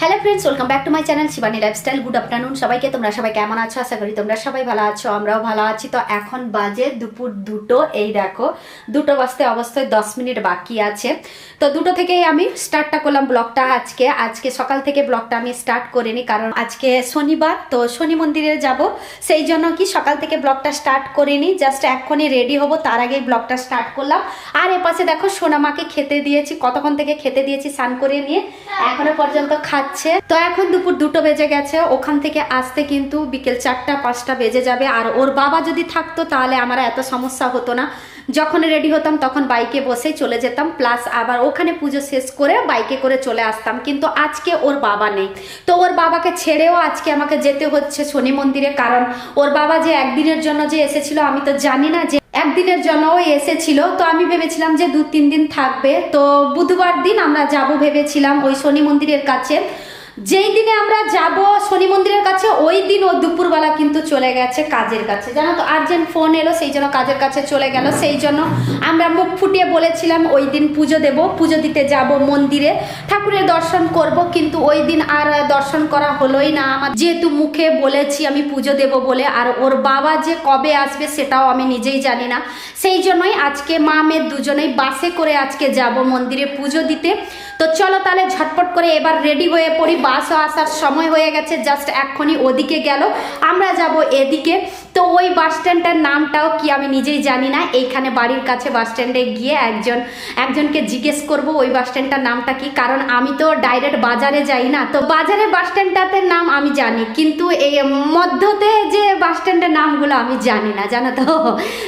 Hello friends welcome back to my channel Shivani lifestyle good afternoon সবাইকে, তোমরা সবাই কেমন আছো? আশা করি তোমরা সবাই ভালো আছো, আমরাও ভালো আছি। তো এখন বাজে দুপুর দুটো, এই দেখো, দুটো বাজতে অবস্থায় দশ মিনিট বাকি আছে। তো দুটো থেকেই আমি স্টার্টটা করলাম ব্লগটা আজকে। আজকে সকাল থেকে ব্লগটা আমি স্টার্ট করিনি, কারণ আজকে শনিবার, তো শনি মন্দিরে যাব। সেই জন্য কি সকাল থেকে ব্লগটা স্টার্ট করিনি জাস্ট এখনই রেডি হব, তার আগেই ব্লগটা স্টার্ট করলাম। আর এপাশে দেখো সোনামাকে খেতে দিয়েছি, কতক্ষণ থেকে খেতে দিয়েছি, স্নান করে নিয়ে এখনও পর্যন্ত খাচ্ছে। তো এখন দুপুর দুটো বেজে গেছে। ওখান থেকে আসতে কিন্তু বিকেল চারটা, পাঁচটা বেজে যাবে। আর ওর বাবা যদি থাকতো তাহলে আমার এত সমস্যা হতো না। যখন রেডি হতাম তখন বাইকে বসেই চলে যেতাম। প্লাস আবার ওখানে পুজো শেষ করে বাইকে করে চলে আসতাম। কিন্তু আজকে ওর বাবা নেই। তো ওর বাবাকে ছেড়েও আজকে আমাকে যেতে হচ্ছে শনি মন্দিরে। কারণ ওর বাবা যে একদিনের জন্য যে এসেছিল, আমি তো জানি না যে একদিনের জন্য এসেছিল। তো আমি ভেবেছিলাম যে দু তিন দিন থাকবে। তো বুধবার দিন আমরা যাব ভেবেছিলাম ওই শনি মন্দিরের কাছে। যেই দিনে আমরা যাব শনি মন্দিরের কাছে, ওই দিন ও দুপুরবেলা কিন্তু চলে গেছে কাজের কাছে। জানো তো আর্জেন্ট ফোন এলো, সেই জন্য কাজের কাছে চলে গেল। সেই জন্য আমরা মুখ ফুটিয়ে বলেছিলাম, ওই দিন পুজো দেব, পুজো দিতে যাব মন্দিরে। ঠাকুরের দর্শন করব, কিন্তু ওই দিন আর দর্শন করা হলোই না। আমার যেহেতু মুখে বলেছি আমি পুজো দেব বলে, আর ওর বাবা যে কবে আসবে সেটাও আমি নিজেই জানি না। সেই জন্যই আজকে মা মেয়ের দুজনেই বাসে করে আজকে যাব মন্দিরে পুজো দিতে। তো চলো তাহলে ঝটপট করে এবার রেডি হয়ে পড়ি বাসও আসার সময় হয়ে গেছে জাস্ট এক্ষুনি ওদিকে গেল। আমরা যাব এদিকে। তো ওই বাস স্ট্যান্ডটার নামটাও কি আমি নিজেই জানি না। এইখানে বাড়ির কাছে বাস স্ট্যান্ডে গিয়ে একজন, একজনকে জিজ্ঞেস করব ওই বাস স্ট্যান্ডটার নামটা কি? কারণ আমি তো ডাইরেক্ট বাজারে যাই না। তো বাজারে বাস স্ট্যান্ডটাতে নাম আমি জানি, কিন্তু এই মধ্যতে যে বাস স্ট্যান্ডের নামগুলো আমি জানি না, জানো তো?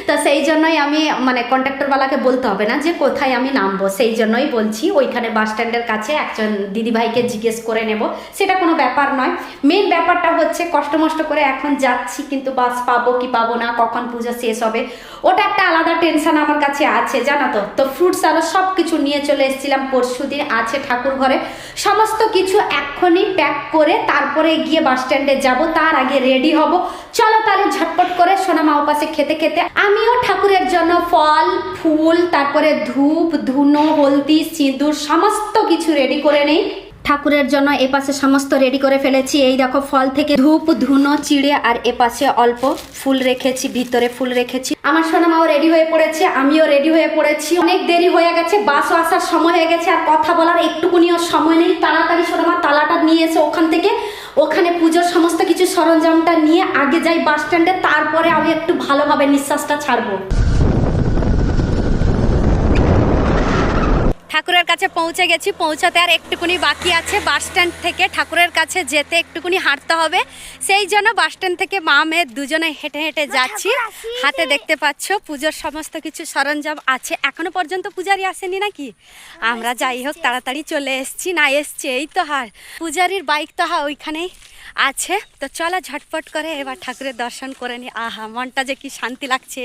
তো সেই জন্যই আমি মানে কন্ট্রাক্টরওয়ালাকে বলতে হবে না যে কোথায় আমি নামবো। সেই জন্যই বলছি, ওইখানে বাস স্ট্যান্ডের কাছে একজন দিদিভাইকে জিজ্ঞেস করে নেব। সেটা কোনো ব্যাপার নয়। মেন ব্যাপারটা হচ্ছে কষ্ট মষ্ট করে এখন যাচ্ছি, কিন্তু বাস পাবো কি পাবো না, কখন পুজো শেষ হবে, ওটা একটা আলাদা টেনশন আমার কাছে আছে, জানো তো? তো ফ্রুটস আরও সব কিছু নিয়ে চলে এসেছিলাম পরশু দিন, আছে ঠাকুর ঘরে। সমস্ত কিছু এক্ষুনি প্যাক করে তারপরে গিয়ে বাস স্ট্যান্ডে যাব, তার আগে রেডি হব। চলো তাহলে ঝটপট করে সোনামা উপাসে খেতে খেতে, আমিও ঠাকুরের জন্য ফল, ফুল, তারপরে ধূপ, ধুনো, হলদি, সিঁদুর, সমস্ত কিছু রেডি করে নেই। ঠাকুরের জন্য এপাশে সমস্ত রেডি করে ফেলেছি। এই দেখো, ফল থেকে ধূপ, ধুনো, চিড়ে, আর এপাশে অল্প ফুল রেখেছি, ভিতরে ফুল রেখেছি। আমার সোনামাও রেডি হয়ে পড়েছে, আমিও রেডি হয়ে পড়েছি। অনেক দেরি হয়ে গেছে, বাসও আসার সময় হয়ে গেছে, আর কথা বলার একটুকুনিও সময় নেই। তাড়াতাড়ি সোনামা তালাটা নিয়ে এসে ওখান থেকে। ওখানে পুজোর সমস্ত কিছু সরঞ্জামটা নিয়ে আগে যাই বাস স্ট্যান্ডে তারপরে আমি একটু ভালোভাবে নিঃশ্বাসটা ছাড়বো। ঠাকুরের কাছে পৌঁছে গেছি। পৌঁছাতে আর একটুকুনি বাকি আছে। বাস স্ট্যান্ড থেকে ঠাকুরের কাছে যেতে একটুকুনি হাঁটতে হবে। সেই জন্য বাস স্ট্যান্ড থেকে মা মেয়ে দুজনে হেঁটে হেঁটে যাচ্ছি। হাতে দেখতে পাচ্ছ পুজোর সমস্ত কিছু সরঞ্জাম আছে। এখনও পর্যন্ত পূজারি আসেনি নাকি? আমরা যাই হোক তাড়াতাড়ি চলে এসছি। না এসছি এই তো হার। পূজারির বাইক তো হা ওইখানেই। আছে। তো চলো ঝটপট করে এবার ঠাকুরের দর্শন করে নি। আহা, মনটা যে কি শান্তি লাগছে।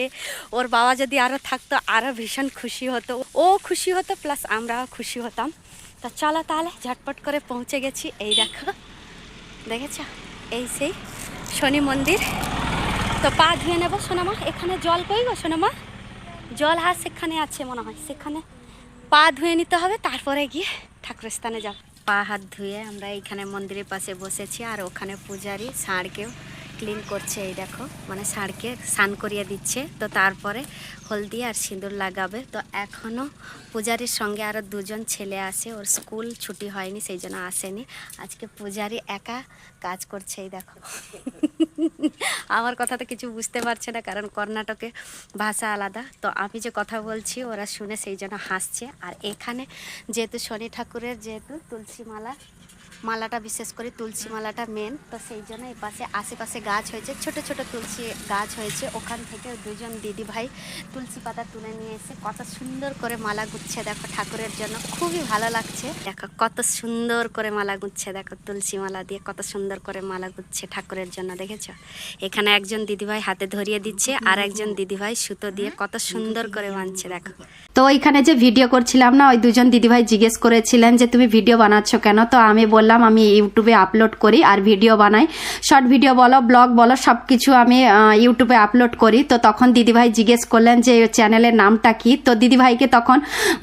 ওর বাবা যদি আরও থাকতো আরও ভীষণ খুশি হতো। ও খুশি হতো, প্লাস আমরাও খুশি হতাম। তো চলো তাহলে ঝটপট করে পৌঁছে গেছি। এই দেখো, দেখেছ? এই সেই শনি মন্দির। তো পা ধুয়ে নেব, সোনামা। এখানে জল কই গো, সোনামা? জল হাত সেখানে আছে মনে হয়। সেখানে পা ধুয়ে নিতে হবে, তারপরে গিয়ে ঠাকুরের স্থানে যাব। পা হাত ধুয়ে আমরা এইখানে মন্দিরের পাশে বসেছি আর ওখানে পূজারি ষাঁড়কেও ক্লিন করছে এই দেখো। মানে ষাঁড়কে স্নান করিয়ে দিচ্ছে। তো তারপরে হলদি আর সিঁদুর লাগাবে। তো এখনও পূজারির সঙ্গে আরও দুজন ছেলে আসে ওর স্কুল ছুটি হয়নি, সেই জন্য আসেনি। আজকে পূজারি একা কাজ করছে, এই দেখো। আমার কথা তো কিছু বুঝতে পারছে না, কারণ কর্ণাটকে ভাষা আলাদা। তো আমি যে কথা বলছি, ওরা শুনে সেই জন্য হাসছে। আর এখানে যেহেতু শনি ঠাকুরের যেহেতু তুলসী মালা মালাটা বিশেষ করে তুলসী মালাটা মেন তো সেই জন্য এই পাশে আশেপাশে গাছ হয়েছে। ছোট ছোট তুলসী গাছ হয়েছে। ওখান থেকে দুজন দিদি ভাই তুলসী পাতা তুলে নিয়ে এসে কত সুন্দর করে মালা গুচ্ছে দেখো ঠাকুরের জন্য। খুবই ভালো লাগছে। দেখো কত সুন্দর করে মালা গুচ্ছে দেখো তুলসী মালা দিয়ে। কত সুন্দর করে মালা গুচ্ছে ঠাকুরের জন্য, দেখেছ? এখানে একজন দিদিভাই হাতে ধরিয়ে দিচ্ছে আর একজন দিদিভাই সুতো দিয়ে কত সুন্দর করে বাঁধছে দেখো। তো ওইখানে যে ভিডিও করছিলাম না, ওই দুজন দিদিভাই জিজ্ঞেস করেছিলেন যে, তুমি ভিডিও বানাচ্ছ কেন? তো আমি বললাম, আমি ইউটিউবে আপলোড করি আর ভিডিও বানাই। শর্ট ভিডিও বলো ব্লগ বলো সব কিছু আমি ইউটিউবে আপলোড করি। তো তখন দিদিভাই জিজ্ঞেস করলেন যে চ্যানেলের নামটা কি? তো দিদিভাইকে তখন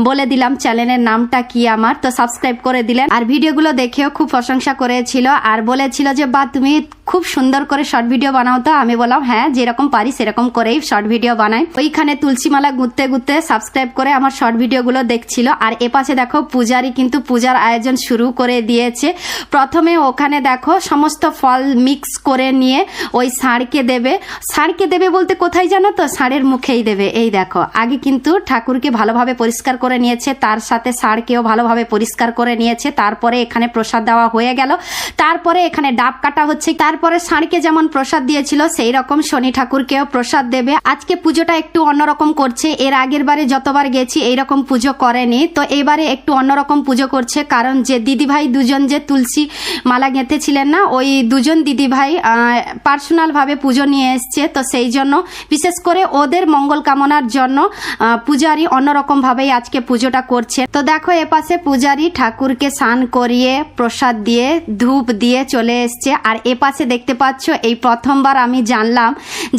বলে দিলাম চ্যানেলের নামটা কি আমার? তো সাবস্ক্রাইব করে দিলেন। আর ভিডিওগুলো দেখেও খুব প্রশংসা করেছিল আর বলেছিল যে বা তুমি খুব সুন্দর করে শর্ট ভিডিও বানাও তো। আমি বললাম হ্যাঁ যেরকম পারি সেরকম করেই শর্ট ভিডিও বানাই। ওইখানে তুলসীমালা গুঁততে গুঁততে সাবস্ক্রাইব করে আমার শর্ট ভিডিওগুলো দেখছিল। আর এপাশে দেখো পূজারি কিন্তু পূজার আয়োজন শুরু করে দিয়েছে। প্রথমে ওখানে দেখো, সমস্ত ফল মিক্স করে নিয়ে ওই ষাঁড়কে দেবে। ষাঁড়কে দেবে বলতে কোথায় জানো তো? ষাঁড়ের মুখেই দেবে। এই দেখো, আগে কিন্তু ঠাকুরকে ভালোভাবে পরিষ্কার করে নিয়েছে, তার সাথে ষাঁড়কেও ভালোভাবে পরিষ্কার করে নিয়েছে। তারপরে এখানে প্রসাদ দেওয়া হয়ে গেল। তারপরে এখানে ডাব কাটা হচ্ছে। তারপরে ষাঁড়কে যেমন প্রসাদ দিয়েছিল সেই রকম শনি ঠাকুরকেও প্রসাদ দেবে। আজকে পুজোটা একটু অন্যরকম করছে। এর আগের বারে যতবার গেছি, এইরকম পুজো করেনি। তো এবারে একটু অন্যরকম পুজো করছে, কারণ যে দিদিভাই দুজন যে তুলসী মালা গেঁথেছিলেন না, ওই দুজন দিদিভাই পার্সোনাল ভাবে পুজো নিয়ে এসছে। তো সেই জন্য, বিশেষ করে ওদের মঙ্গল কামনার জন্য পূজারি অন্যরকম ভাবেই আজকে পুজোটা করছে। তো দেখো, এপাশে পূজারি ঠাকুরকে স্নান করিয়ে প্রসাদ দিয়ে ধূপ দিয়ে চলে এসছে। আর এপাশে দেখতে পাচ্ছ, এই প্রথমবার আমি জানলাম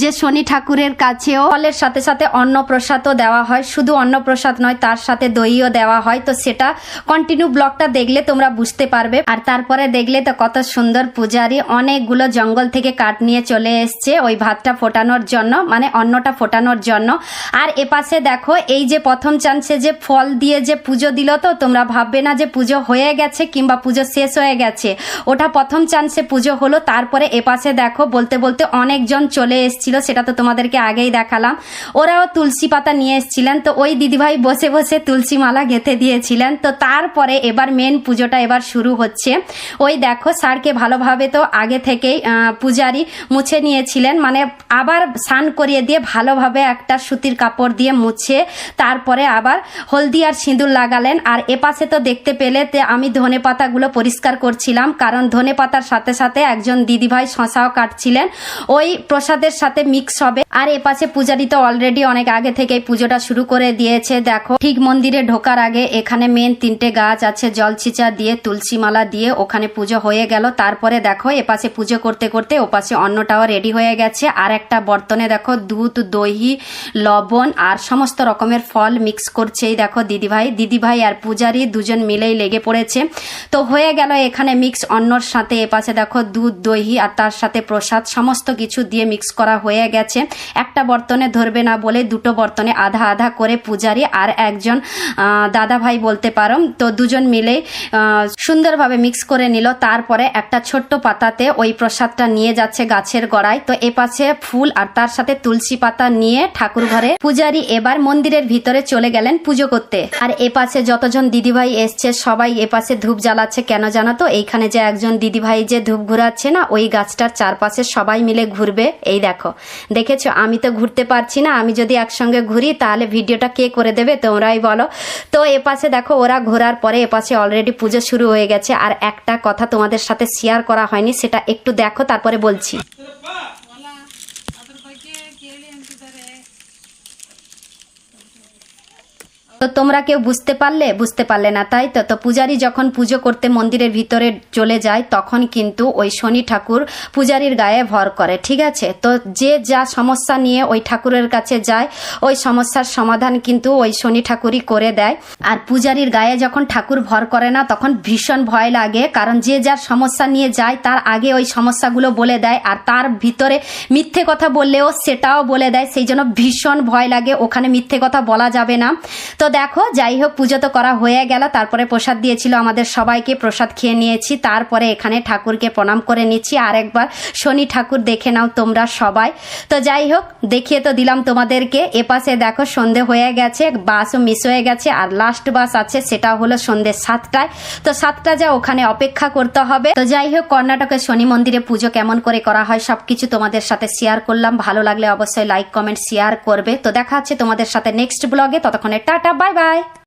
যে শনি ঠাকুরের কাছেও ফলের সাথে সাথে অন্ন প্রসাদও দেওয়া হয়। শুধু অন্ন প্রসাদ নয়, তার সাথে দইও দেওয়া হয়। তো সেটা কন্টিনিউ ব্লগটা দেখলে তোমরা বুঝতে পারবে। আর তারপরে দেখলে তো কত সুন্দর পূজারি অনেকগুলো জঙ্গল থেকে কাঠ নিয়ে চলে এসছে ওই ভাতটা ফোটানোর জন্য মানে অন্নটা ফোটানোর জন্য। আর এপাশে দেখো, এই যে প্রথম চান্সে যে ফল দিয়ে যে পুজো দিল তো, তোমরা ভাববে না যে পুজো হয়ে গেছে কিংবা পুজো শেষ হয়ে গেছে। ওটা প্রথম চান্সে পুজো হলো, তারপরে এপাশে দেখো, বলতে বলতে অনেকজন চলে এসেছিল, সেটা তো তোমাদেরকে আগেই দেখালাম। ওরাও তুলসী পাতা নিয়ে এসেছিলেন, তো ওই দিদিভাই বসে বসে তুলসী মালা গেঁথে দিয়েছিলেন। তো তারপরে এবার মেন পুজোটা এবার শুরু হচ্ছে। ওই দেখো, স্যারকে ভালোভাবে তো আগে থেকেই পূজারি মুছে নিয়েছিলেন মানে আবার স্নান করিয়ে দিয়ে ভালোভাবে একটা সুতির কাপড় দিয়ে মুছে, তারপরে আবার হলদি আর সিঁদুর লাগালেন। আর এপাশে তো দেখতে পেলে আমি ধনে পাতাগুলো পরিষ্কার করছিলাম, কারণ ধনে পাতার সাথে সাথে একজন দিদিভাই শশাও কাটছিলেন। ওই প্রসাদের সাথে মিক্স হবে। আর এপাশে পূজারি তো অলরেডি অনেক আগে থেকেই পুজোটা শুরু করে দিয়েছে। দেখো, ঠিক মন্দিরে ঢোকার আগে এখানে মেন তিনটে গাছ আছে জল জলছিচা দিয়ে তুলসী মালা দিয়ে ওখানে পুজো হয়ে গেল। তারপরে দেখো এপাশে পুজো করতে করতে ওপাশে অন্নটাও রেডি হয়ে গেছে। আর একটা বর্তনে দেখো, দুধ দহি লবণ আর সমস্ত রকমের ফল মিক্স করছে। এই দেখো দিদিভাই দিদিভাই আর পূজারি দুজন মিলেই লেগে পড়েছে। তো হয়ে গেল এখানে মিক্স অন্নর সাথে। এপাশে দেখো দুধ দহি আর তার সাথে প্রসাদ সমস্ত কিছু দিয়ে মিক্স করা হয়ে গেছে। একটা বর্তনে ধরবে না বলে দুটো বর্তনে আধা আধা করে পূজারি আর একজন দাদা ভাই বলতে পারো। তো দুজন মিলে সুন্দরভাবে মিক্স করে নিল। তারপরে একটা ছোট্ট পাতাতে ওই প্রসাদটা নিয়ে যাচ্ছে গাছের গড়ায়। তো এপাশে ফুল আর তার সাথে তুলসী পাতা নিয়ে ঠাকুর ঘরে পূজারি এবার মন্দিরের ভিতরে চলে গেলেন পুজো করতে। আর এপাশে যতজন দিদিভাই এসছে, সবাই এপাশে ধূপ জ্বালাচ্ছে। কেন জানো তো? এইখানে যে একজন দিদিভাই যে ধূপ ঘুরাচ্ছে না, ওই গাছটার চারপাশে সবাই মিলে ঘুরবে। এই দেখো। দেখেছ? আমি তো ঘুরতে পারছি না। আমি যদি একসঙ্গে ঘুরি, তাহলে ভিডিওটা কে করে দেবে? তোমরাই বলো। তো এপাশে দেখো, ওরা ঘোরার পরে এপাশে অলরেডি পুজো শুরু হয়ে গেছে। আর একটা কথা তোমাদের সাথে শেয়ার করা হয়নি, সেটা একটু দেখো, তারপরে বলছি। তো তোমরা কেউ বুঝতে পারলে বুঝতে পারলে না তাই তো তো পূজারী যখন পুজো করতে মন্দিরের ভিতরে চলে যায়, তখন কিন্তু ওই শনি ঠাকুর পূজারীর গায়ে ভর করে, ঠিক আছে? তো যে যা সমস্যা নিয়ে ওই ঠাকুরের কাছে যায়, ওই সমস্যার সমাধান কিন্তু ওই শনি ঠাকুরই করে দেয়। আর পূজারীর গায়ে যখন ঠাকুর ভর করে না, তখন ভীষণ ভয় লাগে, কারণ যে যার সমস্যা নিয়ে যায়, তার আগে ওই সমস্যাগুলো বলে দেয়, আর তার ভিতরে মিথ্যে কথা বললেও সেটাও বলে দেয়, সেই জন্য ভীষণ ভয় লাগে, ওখানে মিথ্যে কথা বলা যাবে না। তো দেখো যাই হোক পুজো তো করা হয়ে গেল। তারপরে প্রসাদ দিয়েছিল আমাদের সবাইকে, প্রসাদ খেয়ে নিয়েছি। তারপরে এখানে ঠাকুরকে প্রণাম করে নিচ্ছি। আর একবার শনি ঠাকুর দেখে নাও তোমরা সবাই। তো যাই হোক দেখিয়ে তো দিলাম তোমাদেরকে। এপাশে দেখো, সন্ধে হয়ে গেছে, বাসও মিস হয়ে গেছে। আর লাস্ট বাস আছে, সেটা হলো সন্ধে সাতটায়। তো সাতটা যা, ওখানে অপেক্ষা করতে হবে। তো যাই হোক কর্ণাটকের শনি মন্দিরে পুজো কেমন করে করা হয় সবকিছু তোমাদের সাথে শেয়ার করলাম। ভালো লাগলে অবশ্যই লাইক কমেন্ট শেয়ার করবে। তো দেখা হচ্ছে তোমাদের সাথে নেক্সট ব্লগে ততক্ষণে টাটা Bye bye.